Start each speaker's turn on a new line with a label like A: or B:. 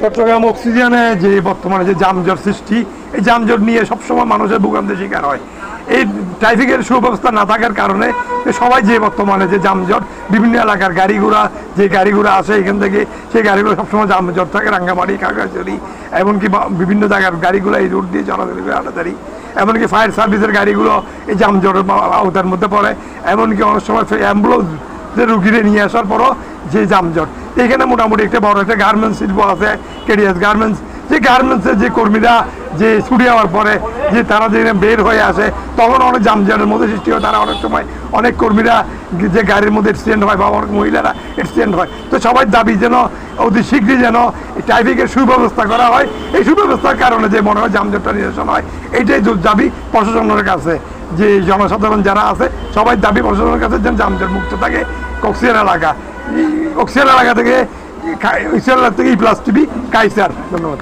A: চট্টগ্রাম অক্সিজেনে যে বর্তমানে যে যানজট সৃষ্টি, এই যানজট নিয়ে সবসময় মানুষের ভোগান্তির শিকার হয়। এই ট্রাফিকের সুব্যবস্থা না থাকার কারণে সবাই যে বর্তমানে যে যানজট, বিভিন্ন এলাকার গাড়ি ঘোড়া যে গাড়ি ঘোড়া আসে এখান থেকে, সেই গাড়িগুলো সবসময় যানজট থাকে, রাঙ্গামাটি কাকাচুরি এমনকি বিভিন্ন জায়গার গাড়িগুলো এই রুট দিয়ে চলাচল করে আটাতারি এমনকি ফায়ার সার্ভিসের গাড়িগুলো এই যানজটের আওতার মধ্যে পড়ে। এমনকি অনেক সময় অ্যাম্বুলেন্স যে রুগীরে নিয়ে আসার পরও যে যানজট এখানে মোটামুটি একটা বড় একটা গার্মেন্টস শিল্প আছে কেডিএস গার্মেন্টস যে গার্মেন্টসের যে কর্মীরা যে ছুটি হওয়ার পরে যে তারা যে বের হয়ে আসে, তখন অনেক যানজটের মধ্যে সৃষ্টি হয়। তারা অনেক সময় অনেক কর্মীরা যে গাড়ির মধ্যে অ্যাক্সিডেন্ট হয় বা অনেক মহিলারা অ্যাক্সিডেন্ট হয়। তো সবাই দাবি যেন, অতি শীঘ্রই যেন ট্রাফিকের সুব্যবস্থা করা হয়। এই সুব্যবস্থার কারণে যে মনে হয় যানজটটা নিরসন হয় এইটাই দাবি প্রশাসনের কাছে। যে জনসাধারণ যারা আছে, সবাই দাবি প্রশাসনের কাছে যেন যানজট মুক্ত থাকে। কক্সিয়ার এলাকা। কক্সিয়ার এলাকা থেকে এলাকা থেকে ইপ্লাস প্লাস টিভি, কাইসার। ধন্যবাদ।